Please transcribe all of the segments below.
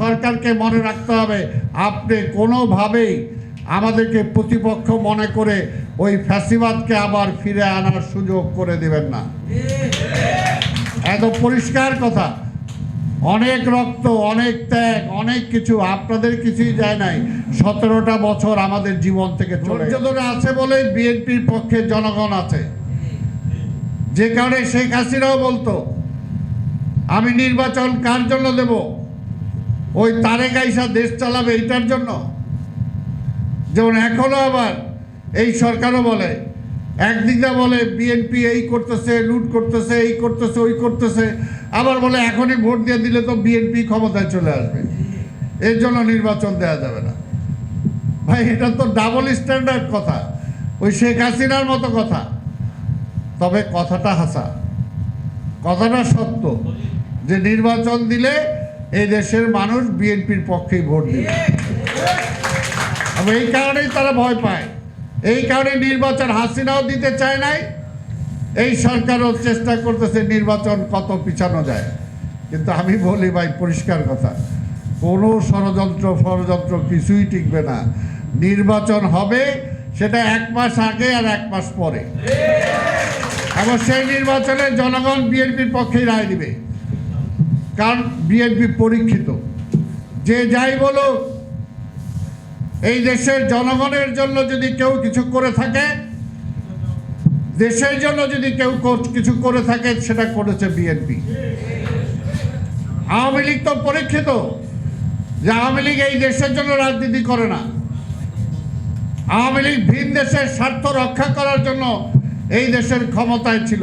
সরকারকে মনে রাখতে হবে, আপনি কোনোভাবেই আমাদেরকে প্রতিপক্ষ মনে করে ওই ফ্যাসিবাদকে আবার ফিরে আনার সুযোগ করে দেবেন না। এত পরিষ্কার কথা। অনেক রক্ত, অনেক ত্যাগ, অনেক কিছু আপনাদের কিছুই যায় নাই। সতেরোটা বছর আমাদের জীবন থেকে চলে আছে বলে বিএনপির পক্ষে জনগণ আছে। যে কারণে শেখ হাসিনাও বলতো, আমি নির্বাচন কার জন্য দেব? ওই তারেক আইসা দেশ চালাবে এইটার জন্য। যেমন এখনও আবার এই সরকারও বলে, একদিকে বলে বিএনপি এই করতেছে, লুট করতেছে, এই করতেছে, ওই করতেছে, আবার বলে এখনই ভোট দিয়ে দিলে তো বিএনপি ক্ষমতায় চলে আসবে। এর জন্য নির্বাচন দেওয়া যাবে না। ভাই, এটা তো ডাবল স্ট্যান্ডার্ড কথা। ওই শেখ হাসিনার মতো কথা। তবে কথাটা হাসা। কথাটা সত্য। যে নির্বাচন দিলে এই দেশের মানুষ বিএনপির পক্ষেই ভোট দিবে। এই কারণেই তারা ভয় পায়। এই কারণে নির্বাচন হাসিনাও দিতে চায় নাই। এই সরকারও চেষ্টা করতেছে নির্বাচন কত পিছানো যায়। কিন্তু আমি বলি ভাই, পরিষ্কার কথা, কোনো ষড়যন্ত্র ষড়যন্ত্র কিছুই টিকবে না। নির্বাচন হবে সেটা এক মাস আগে আর এক মাস পরে। এবং সেই নির্বাচনে জনগণ বিএনপির পক্ষেই রায় দিবে। কারণ বিএনপি পরীক্ষিত। যে যাই বলুক, এই দেশের জনগণের জন্য যদি কেউ কিছু করে থাকে, দেশের জন্য যদি কেউ কিছু করে থাকে, সেটা করেছে বিএনপি। আওয়ামী লীগ তো পরীক্ষিত, যে আওয়ামী লীগ এই দেশের জন্য রাজনীতি করে না। আওয়ামী লীগ ভিন দেশের স্বার্থ রক্ষা করার জন্য এই দেশের ক্ষমতায় ছিল।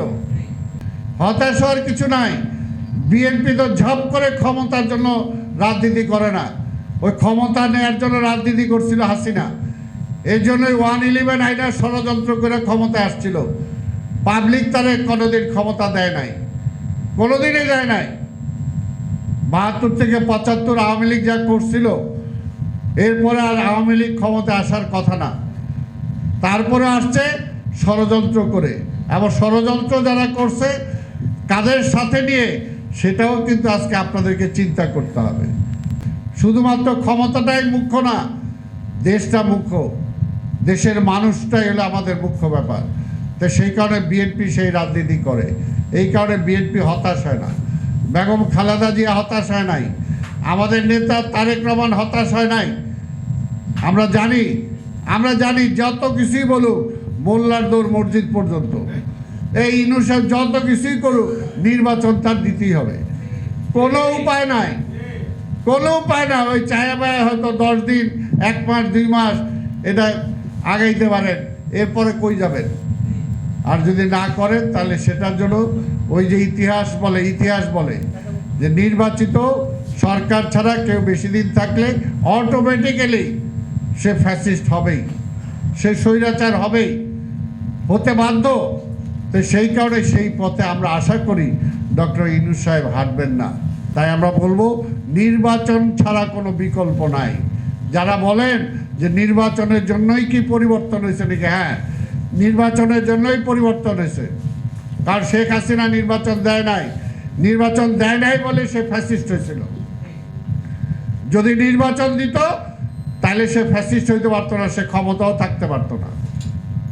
হতাশ হওয়ার কিছু নাই। বিএনপি তো ঝপ করে ক্ষমতার জন্য রাজনীতি করে না। ওই ক্ষমতা নেয়ার জন্য রাজনীতি করছিল হাসিনা। এই জন্যই ওয়ান ইলেভেন আইনার ষড়যন্ত্র করে ক্ষমতায় আসছিল। পাবলিক তারে কোনোদিন ক্ষমতা দেয় নাই। কোনোদিনই দেয় নাই। বাহাত্তর থেকে পঁচাত্তর আওয়ামী লীগ যা করছিল, এরপরে আর আওয়ামী লীগ ক্ষমতা আসার কথা না। তারপরে আসছে ষড়যন্ত্র করে। এবং ষড়যন্ত্র যারা করছে কাদের সাথে নিয়ে সেটাও কিন্তু আজকে আপনাদেরকে চিন্তা করতে হবে। শুধুমাত্র ক্ষমতাটাই মুখ্য না, দেশটা মুখ্য। দেশের মানুষটাই হলো আমাদের মুখ্য ব্যাপার। তো সেই কারণে বিএনপি সেই রাজনীতি করে। এই কারণে বিএনপি হতাশ হয় না। বেগম খালেদা জিয়া হতাশ হয় নাই। আমাদের নেতা তারেক রহমান হতাশ হয় নাই। আমরা জানি আমরা জানি যত কিছুই বলুক, মোল্লার দৌড় মসজিদ পর্যন্ত। এই ইনুসার যত কিছুই করুক, নির্বাচন তার দিতেই হবে। কোনো উপায় নাই। কোনো উপায় না ওই চায়া বায়া হয়তো দশ দিন, এক মাস, দুই মাস, এটা আগাইতে পারেন। এরপরে কই যাবেন? আর যদি না করেন, তাহলে সেটার জন্য ওই যে ইতিহাস বলে ইতিহাস বলে যে নির্বাচিত সরকার ছাড়া কেউ বেশি দিন থাকলে অটোমেটিক্যালি সে ফ্যাসিস্ট হবেই। সে স্বৈরাচার হবেই। হতে বাধ্য তো সেই কারণে সেই পথে আমরা আশা করি ডক্টর ইনুস সাহেব হাঁটবেন না। তাই আমরা বলব, নির্বাচন ছাড়া কোনো বিকল্প নাই। যারা বলেন যে নির্বাচনের জন্যই কি পরিবর্তন হয়েছে নাকি হ্যাঁ নির্বাচনের জন্যই পরিবর্তন হয়েছে। কারণ শেখ হাসিনা নির্বাচন দেয় নাই। নির্বাচন দেয় নাই বলে সে ফ্যাসিস্ট হয়েছিল। যদি নির্বাচন দিত, তাহলে সে ফ্যাসিস্ট হইতে পারতো না, সে ক্ষমতাও থাকতে পারতো না।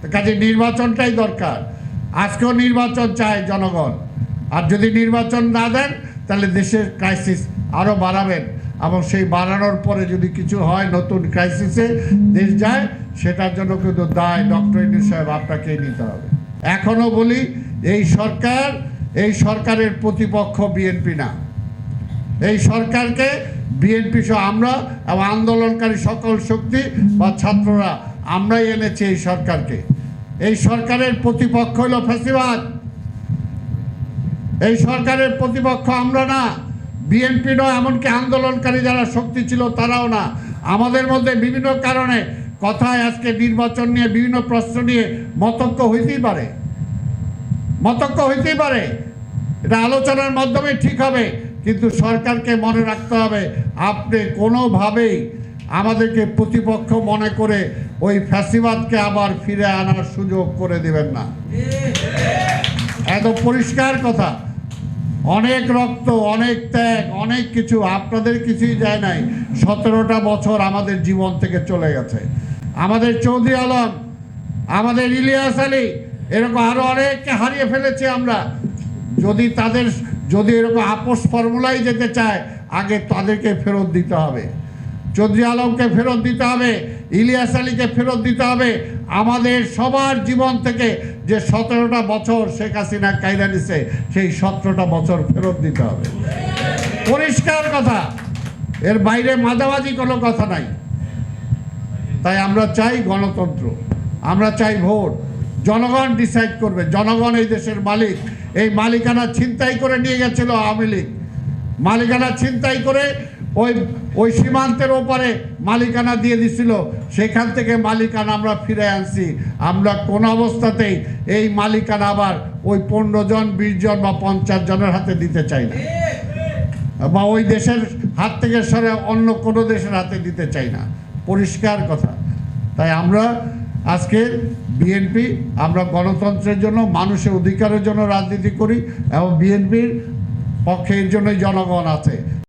কাজে নির্বাচনটাই দরকার। আজকেও নির্বাচন চায় জনগণ। আর যদি নির্বাচন না দেন, তাহলে দেশের ক্রাইসিস আরও বাড়াবেন। এবং সেই বাড়ানোর পরে যদি কিছু হয়, নতুন ক্রাইসিসে দেশ যায়, সেটার জন্য কিন্তু দায় ডক্টর ইউনুস সাহেব, আপনাকেই নিতে হবে। এখনও বলি, এই সরকার, এই সরকারের প্রতিপক্ষ বিএনপি না। এই সরকারকে বিএনপি সহ আমরা এবং আন্দোলনকারী সকল শক্তি বা ছাত্ররা, আমরাই এনেছি এই সরকারকে। এই সরকারের প্রতিপক্ষ হলো ফ্যাসিবাদ এই সরকারের প্রতিপক্ষ আমরা না, বিএনপি নয়, এমনকি আন্দোলনকারী যারা শক্তি ছিল তারাও না। আমাদের মধ্যে বিভিন্ন কারণে কথায় আজকে নির্বাচন নিয়ে বিভিন্ন প্রশ্ন নিয়ে মতক্য হইতেই পারে। মতক্য হইতেই পারে। এটা আলোচনার মাধ্যমে ঠিক হবে, কিন্তু সরকারকে মনে রাখতে হবে, আপনি কোনোভাবেই আমাদেরকে প্রতিপক্ষ মনে করে ওই ফ্যাসিবাদকে আবার ফিরে আনার সুযোগ করে দেবেন না। এত পরিষ্কার কথা। অনেক রক্ত, অনেক ত্যাগ, অনেক কিছু আপনাদের কিছুই যায় নাই। সতেরোটা বছর আমাদের জীবন থেকে চলে গেছে। আমাদের চৌধুরী আলম, আমাদের ইলিয়াস আলী, এরকম আরও অনেককে হারিয়ে ফেলেছি আমরা। যদি তাদের, যদি এরকম আপোষ ফর্মুলাই যেতে চায়, আগে তাদেরকে ফেরত দিতে হবে। চৌধুরী আলমকে ফেরত দিতে হবে, ইলিয়াস আলীকে ফেরত দিতে হবে। আমাদের সবার জীবন থেকে যে সতেরোটা বছর শেখ হাসিনা কায়দা নিছে, সেই সতেরোটা বছর ফেরত দিতে হবে। পরিষ্কার কথা, এর বাইরে মাঝামাঝি কোনো কথা নাই। তাই আমরা চাই গণতন্ত্র, আমরা চাই ভোট। জনগণ ডিসাইড করবে, জনগণ এই দেশের মালিক। এই মালিকানা ছিনতাই করে নিয়ে গেছিল আওয়ামী লীগ। মালিকানা ছিনতাই করে ওই ওই সীমান্তের ওপারে মালিকানা দিয়ে দিছিল। সেখান থেকে মালিকানা আমরা ফিরে আনছি। আমরা কোন অবস্থাতেই এই মালিকানা আবার ওই পনেরো জন, বিশ জন বা পঞ্চাশ জনের হাতে দিতে চাই না। বা ওই দেশের হাত থেকে সরে অন্য কোনো দেশের হাতে দিতে চাই না। পরিষ্কার কথা। তাই আমরা আজকে বিএনপি, আমরা গণতন্ত্রের জন্য, মানুষের অধিকারের জন্য রাজনীতি করি এবং বিএনপির পক্ষে এর জন্যই জনগণ আছে।